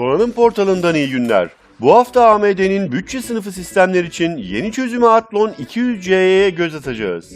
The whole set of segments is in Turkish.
Donanım portalından iyi günler. Bu hafta AMD'nin bütçe sınıfı sistemler için yeni çözümü Athlon 200C'ye göz atacağız.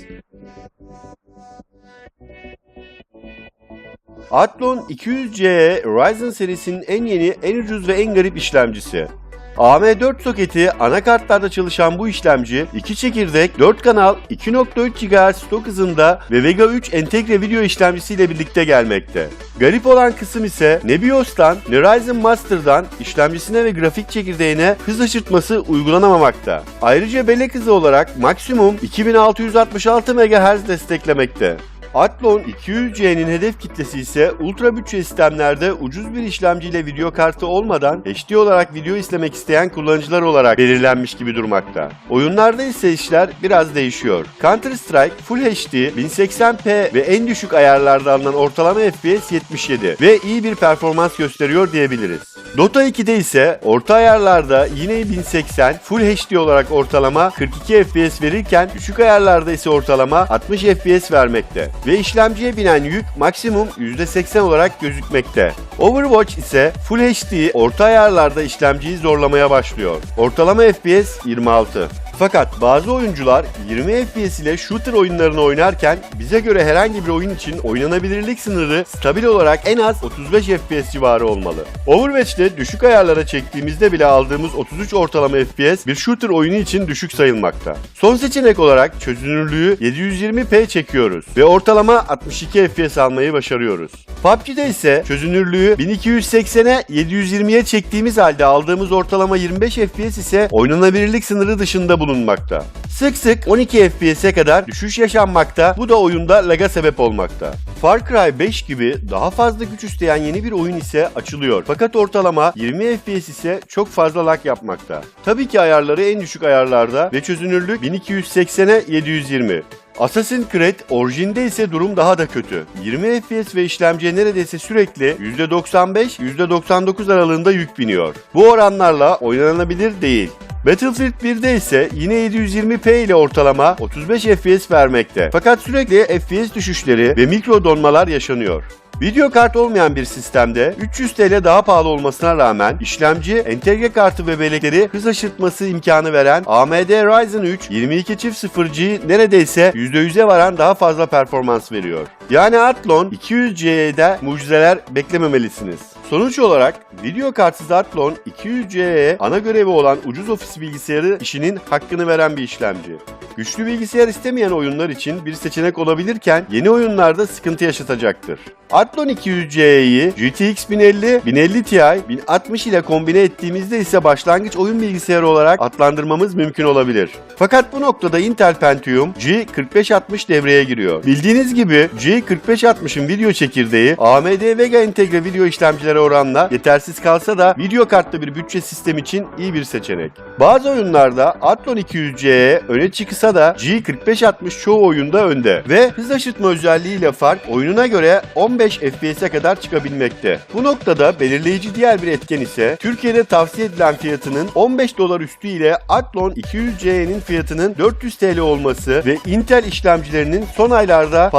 Athlon 200C Ryzen serisinin en yeni, en ucuz ve en garip işlemcisi. AM4 soketi anakartlarda çalışan bu işlemci 2 çekirdek, 4 kanal, 2.3 GHz stok hızında ve Vega 3 entegre video işlemcisiyle birlikte gelmekte. Garip olan kısım ise ne BIOS'tan ne Ryzen Master'dan işlemcisine ve grafik çekirdeğine hız aşırtması uygulanamamakta. Ayrıca bellek hızı olarak maksimum 2666 MHz desteklemekte. Athlon 200C'nin hedef kitlesi ise ultra bütçe sistemlerde ucuz bir işlemciyle video kartı olmadan HD olarak video izlemek isteyen kullanıcılar olarak belirlenmiş gibi durmakta. Oyunlarda ise işler biraz değişiyor. Counter Strike Full HD 1080p ve en düşük ayarlarda alınan ortalama FPS 77 ve iyi bir performans gösteriyor diyebiliriz. Dota 2'de ise orta ayarlarda yine 1080 Full HD olarak ortalama 42 FPS verirken düşük ayarlarda ise ortalama 60 FPS vermekte ve işlemciye binen yük maksimum %80 olarak gözükmekte. Overwatch ise Full HD orta ayarlarda işlemciyi zorlamaya başlıyor. Ortalama FPS 26. Fakat bazı oyuncular 20 FPS ile shooter oyunlarını oynarken bize göre herhangi bir oyun için oynanabilirlik sınırı stabil olarak en az 35 FPS civarı olmalı. Overwatch'te düşük ayarlara çektiğimizde bile aldığımız 33 ortalama FPS bir shooter oyunu için düşük sayılmakta. Son seçenek olarak çözünürlüğü 720p çekiyoruz ve ortalama 62 FPS almayı başarıyoruz. PUBG'de ise çözünürlüğü 1280'e 720'ye çektiğimiz halde aldığımız ortalama 25 FPS ise oynanabilirlik sınırı dışında bulunmakta. Sık sık 12 FPS'e kadar düşüş yaşanmakta, bu da oyunda laga sebep olmakta. Far Cry 5 gibi daha fazla güç isteyen yeni bir oyun ise açılıyor. Fakat ortalama 20 FPS ise çok fazla lag yapmakta. Tabii ki ayarları en düşük ayarlarda ve çözünürlük 1280'e 720. Assassin's Creed orijinde ise durum daha da kötü. 20 FPS ve işlemciye neredeyse sürekli %95-%99 aralığında yük biniyor. Bu oranlarla oynanabilir değil. Battlefield 1'de ise yine 720p ile ortalama 35 FPS vermekte. Fakat sürekli FPS düşüşleri ve mikro donmalar yaşanıyor. Video kart olmayan bir sistemde 300 TL daha pahalı olmasına rağmen işlemci, entegre kartı ve bellekleri hız aşırtması imkanı veren AMD Ryzen 3 22.0G neredeyse %100'e varan daha fazla performans veriyor. Yani Athlon 200C'de mucizeler beklememelisiniz. Sonuç olarak video kartsız Athlon 200C'ye ana görevi olan ucuz ofis bilgisayarı işinin hakkını veren bir işlemci. Güçlü bilgisayar istemeyen oyunlar için bir seçenek olabilirken yeni oyunlarda sıkıntı yaşatacaktır. Athlon 200C'yi GTX 1050, 1050 Ti, 1060 ile kombine ettiğimizde ise başlangıç oyun bilgisayarı olarak adlandırmamız mümkün olabilir. Fakat bu noktada Intel Pentium G4560 devreye giriyor. Bildiğiniz gibi G4560'ın video çekirdeği AMD Vega entegre video işlemcilere oranla yetersiz kalsa da video kartlı bir bütçe sistem için iyi bir seçenek. Bazı oyunlarda Athlon 200C'ye öne çıksa da G4560 çoğu oyunda önde ve hız aşırtma özelliğiyle fark oyununa göre 15 FPS'e kadar çıkabilmekte. Bu noktada belirleyici diğer bir etken ise Türkiye'de tavsiye edilen fiyatının 15 dolar üstü ile Athlon 200C'nin fiyatının 400 TL olması ve Intel işlemcilerinin son aylarda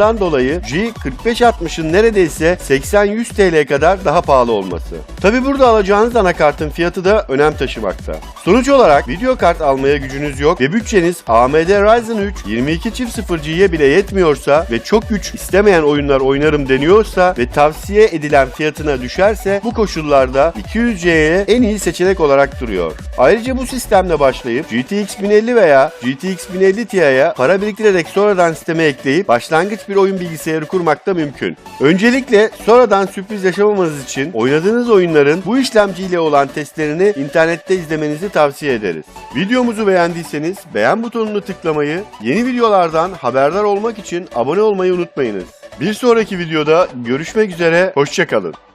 pahalanmasından dolayı G4560'ın neredeyse 80-100 TL kadar daha pahalı olması. Tabi burada alacağınız anakartın fiyatı da önem taşımakta. Sonuç olarak video kart almaya gücünüz yok ve bütçeniz AMD Ryzen 3 22.0G'ye bile yetmiyorsa ve çok güç istemeyen oyunlar oynarım deniyorsa ve tavsiye edilen fiyatına düşerse bu koşullarda 200C'ye en iyi seçenek olarak duruyor. Ayrıca bu sistemle başlayıp GTX 1050 veya GTX 1050 Ti'ye para biriktirerek sonradan sisteme ekleyip başlangıç bir oyun bilgisayarı kurmak da mümkün. Öncelikle sonradan sürpriz yaşamamanız için oynadığınız oyunların bu işlemciyle olan testlerini internette izlemenizi tavsiye ederiz. Videomuzu beğendiyseniz beğen butonunu tıklamayı, yeni videolardan haberdar olmak için abone olmayı unutmayınız. Bir sonraki videoda görüşmek üzere, hoşçakalın.